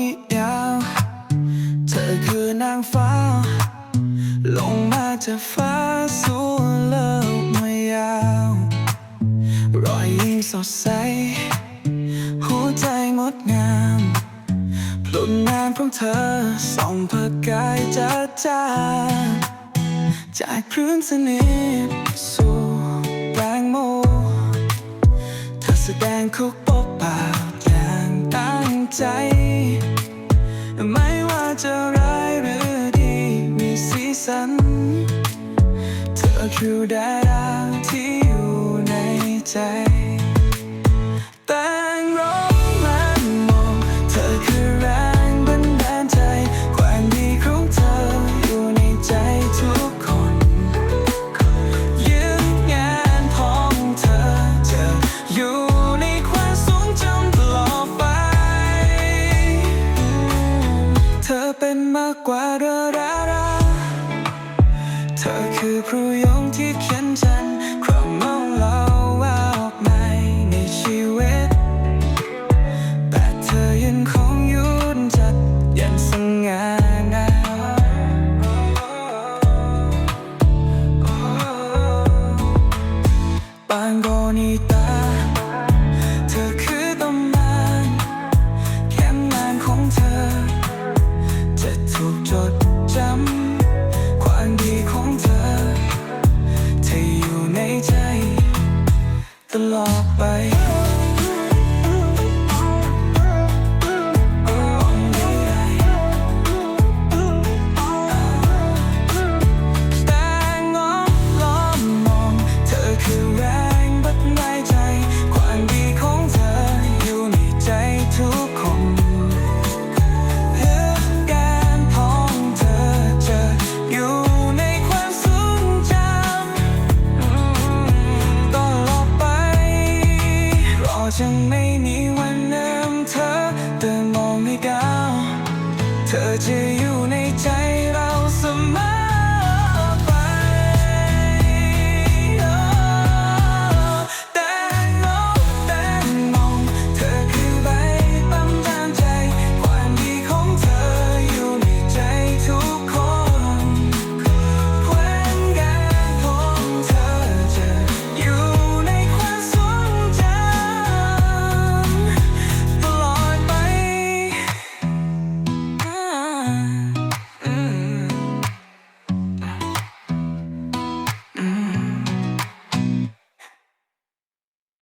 นิยามเธอคือนางฟ้า ลงมาจากฟ้าสู่โลกมายาว รอยยิ้มสดใส หัวใจงดงามผลงานของเธอส่องประกายจัดจ้าจากพื้นสนิทสู่แตงโมเธอแสดงคุกปกเปล่าอย่างตั้งใจ จะร้ายหรือดี มีสีสัน เธอคือดาราที่อยู่ในใจแต่ เป็นมากกว่าเรื่ราเธอคือพระยงที่เขียนฉันความมองเราว่าออกในในชีวิต แต่เธอยังคง the long way. จะไม่มีวันลืมเธอแต่มองไม่ก่าเธอจะ